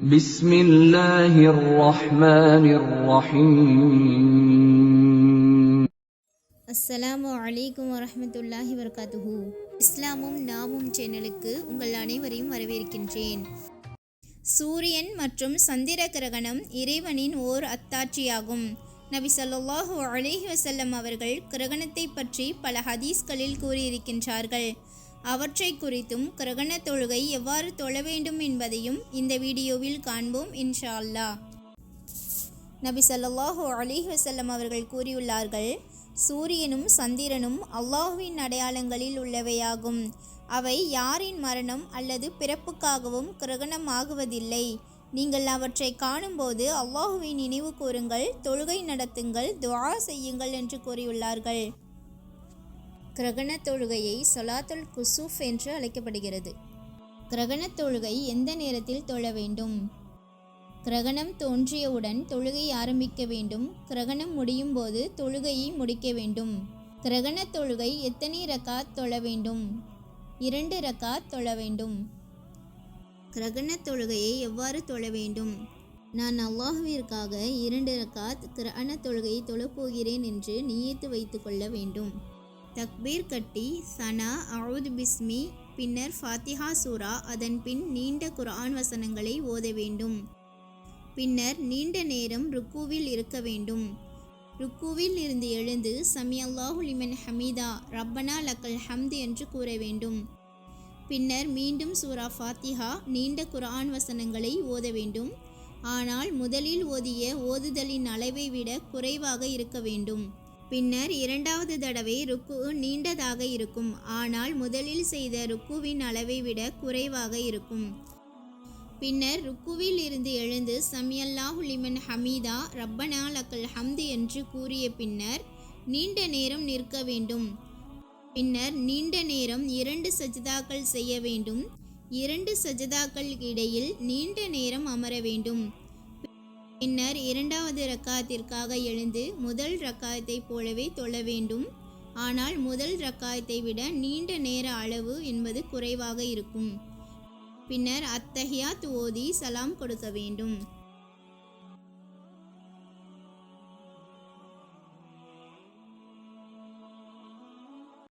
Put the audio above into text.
بسم الله الرحمن الرحيم அஸ்ஸலாமு அலைக்கும் வரஹ்மத்துல்லாஹி வபரகாத்துஹு இஸ்லாமும் நாமும் சேனலுக்கு உங்கள் அனைவரையும் வரவேற்கின்றேன் சூரியன் மற்றும் சந்திர கிரகணம் இறைவனின் ஓர் அத்தாட்சியாகும் நபி ஸல்லல்லாஹு அலைஹி வஸல்லம் அவர்கள் கிரகணத்தை பற்றி பல ஹதீஸ்களில் கூறியிருக்கின்றார்கள் அவற்றை குறித்தும் கிரகண தொழுகை எவ்வாறு தொழ வேண்டும் என்பதையும் இந்த வீடியோவில் காண்போம் இன்ஷா அல்லாஹ் நபி சல்லாஹூ அலைஹி வசல்லம் அவர்கள் கூறியுள்ளார்கள் சூரியனும் சந்திரனும் அல்லாஹுவின் அடையாளங்களில் உள்ளவையாகும். அவை யாரின் மரணம் அல்லது பிறப்புக்காகவும் கிரகணம் ஆகுவதில்லை நீங்கள் அவற்றை காணும்போது அல்லாஹுவை நினைவு கூறுங்கள் தொழுகை நடத்துங்கள் துவா செய்யுங்கள் என்று கூறியுள்ளார்கள். கிரகண தொழுகையை சொலாத்துல் குசூஃப் என்று அழைக்கப்படுகிறது. கிரகண தொழுகை எந்த நேரத்தில் தொழ வேண்டும்? கிரகணம் தோன்றியவுடன் தொழுகை ஆரம்பிக்க வேண்டும். கிரகணம் முடியும் போது தொழுகையை முடிக்க வேண்டும். கிரகண தொழுகை எத்தனை ரக்காத் தொழ வேண்டும்? இரண்டு ரக்காத் தொழ வேண்டும். கிரகண தொழுகையை எவ்வாறு தொழ வேண்டும்? நான் அல்லாஹுவிற்காக இரண்டு ரக்காத் கிரகண தொழுகையை தொழப்போகிறேன் என்று நியத்து வைத்துக்கொள்ள வேண்டும். தக்பீர் கட்டி சனா அவுத் பிஸ்மி பின்னர் ஃபாத்திஹா சூரா அதன் பின் நீண்ட குரான் வசனங்களை ஓத வேண்டும். பின்னர் நீண்ட நேரம் ருக்குவில் இருக்க வேண்டும். ருக்குவில் இருந்து எழுந்து சமி அல்லாஹு ஹமீதா ரப்பனா லக்கல் ஹம்து என்று கூற வேண்டும். பின்னர் மீண்டும் சூரா ஃபாத்திஹா நீண்ட குரான் வசனங்களை ஓத வேண்டும். ஆனால் முதலில் ஓதிய ஓதுதலின் அளவை விட குறைவாக இருக்க வேண்டும். பின்னர் இரண்டாவது தடவை ருக்கு நீண்டதாக இருக்கும். ஆனால் முதலில் செய்த ருக்குவின் அளவை விட குறைவாக இருக்கும். பின்னர் ருக்குவில் இருந்து எழுந்து சமியல்லாஹுலிமன் ஹமீதா ரப்பனா லக்கல் ஹம்து என்று கூறிய பின்னர் நீண்ட நேரம் நிற்க வேண்டும். பின்னர் நீண்ட நேரம் இரண்டு சஜிதாக்கள் செய்ய வேண்டும். இரண்டு சஜிதாக்கள் இடையில் நீண்ட நேரம் அமர வேண்டும். பின்னர் இரண்டாவது ரக்காயத்திற்காக எழுந்து முதல் ரக்காயத்தை போலவே தொழ வேண்டும். ஆனால் முதல் ரக்காயத்தை விட நீண்ட நேர அளவு என்பது குறைவாக இருக்கும். பின்னர் அத்தஹியாத் ஓதி சலாம் கொடுக்க வேண்டும்.